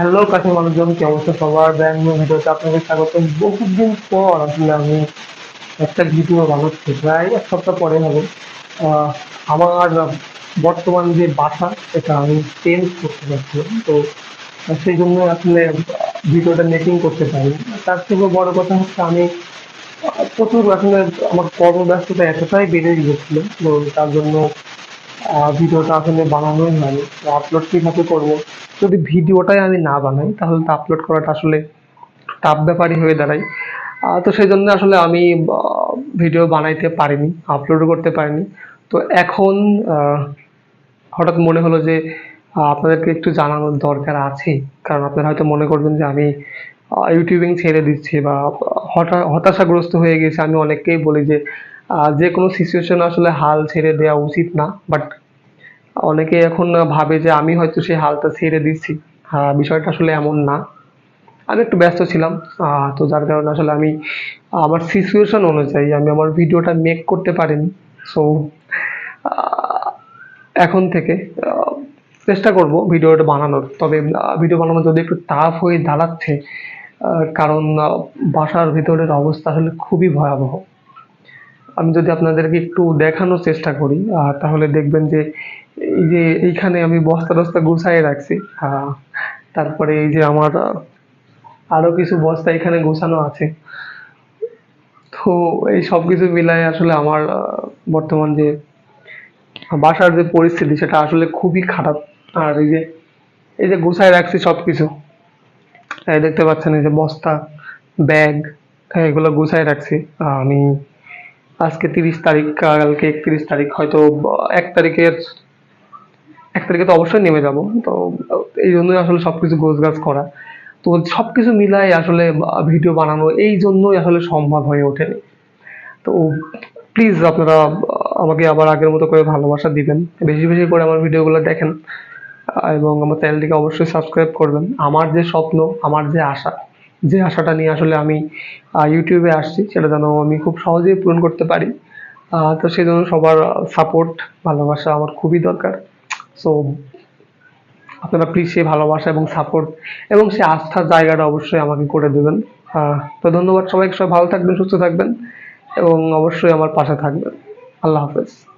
Hello কাছে মানুষজন, কি অবস্থা সবার? ব্যাংক ভিডিওতে আপনাদের স্বাগত বহুদিন পর আসলে আমি একটা ভিডিও বানাচ্ছি, প্রায় এক সপ্তাহ পরে হবে। আমার বর্তমান যে বাসা এটা আমি চেঞ্জ করতে চাচ্ছিলাম তো সেই জন্য আসলে ভিডিওটা মেকিং করতে পারি। তার থেকেও বড় কথা হচ্ছে আমি প্রচুর আসলে আমার কর্মব্যস্ততা এতটাই বেড়ে গিয়েছিল, তো তার জন্য ভিডিওটা আসলে বানানোই হয়নি। আপলোড কীভাবে করব? যদি ভিডিওটাই আমি না বানাই, তাহলে তো আপলোড করাটা আসলে টাফ ব্যাপারই হয়ে দাঁড়ায়। তো সেই জন্য আসলে আমি ভিডিও বানাইতে পারিনি আপলোডও করতে পারিনি। তো এখন হঠাৎ মনে হলো যে আপনাদেরকে একটু জানানোর দরকার আছে। কারণ আপনারা হয়তো মনে করবেন যে আমি ইউটিউবিং ছেড়ে দিচ্ছি বা হতাশাগ্রস্ত হয়ে গেছে। আমি অনেককেই বলি যে যে কোনো সিচুয়েশন আসলে হাল ছেড়ে দেওয়া উচিত না। বাট অনেকে এখন ভাবে যে আমি হয়তো সেই হালটা ছেড়ে দিচ্ছি। আহ, বিষয়টা আসলে এমন না। আমি একটু ব্যস্ত ছিলাম তো যার কারণে আসলে আমি আমার সিচুয়েশন অনুযায়ী আমি আমার ভিডিওটা মেক করতে পারিনি। সো এখন থেকে চেষ্টা করব ভিডিওটা বানানোর। তবে ভিডিও বানানো যদি একটু টাফ হয়ে দাঁড়াচ্ছে কারণ বাসার ভিতরের অবস্থা আসলে খুবই ভয়াবহ। আমি যদি আপনাদেরকে একটু দেখানোর চেষ্টা করি তাহলে দেখবেন যে এই যে এইখানে আমি বস্তা টস্তা গুছাই রাখছি। আহ, তারপরে এই যে আমার আরও কিছু বস্তা এখানে গোছানো আছে। তো এই সব কিছু মিলায় আসলে আমার বর্তমান যে বাসার যে পরিস্থিতি সেটা আসলে খুবই খারাপ। আর এই যে এই যে গুছায় রাখছি সব কিছু। দেখতে পাচ্ছেন এই যে বস্তা ব্যাগ এগুলো গুছায় রাখছি। আমি আজকে তিরিশ তারিখ কালকে একত্রিশ তারিখ হয়তো এক তারিখের এক তারিখে তো অবশ্যই নেমে যাব। তো এই জন্যই আসলে সবকিছু গোছগাছ করা। তো সব কিছু মিলাই আসলে ভিডিও বানানো এই জন্যই আসলে সম্ভব হয়ে ওঠেনি। তো প্লিজ আপনারা আমাকে আবার আগের মতো করে ভালোবাসা দিবেন। বেশি বেশি করে আমার ভিডিওগুলো দেখেন। এবং আমার চ্যানেলটিকে অবশ্যই সাবস্ক্রাইব করবেন। আমার যে স্বপ্ন, আমার যে আশা, যে আশাটা নিয়ে আসলে আমি ইউটিউবে আসছি, সেটা যেন আমি খুব সহজেই পূরণ করতে পারি। তো সেই জন্য সবার সাপোর্ট ভালোবাসা আমার খুবই দরকার। সো আপনারা প্লিজ সেই ভালোবাসা এবং সাপোর্ট এবং সেই আস্থার জায়গাটা অবশ্যই আমাকে করে দেবেন। তো ধন্যবাদ সবাইকে, সবাই ভালো থাকবেন, সুস্থ থাকবেন এবং অবশ্যই আমার পাশে থাকবেন। আল্লাহ হাফেজ।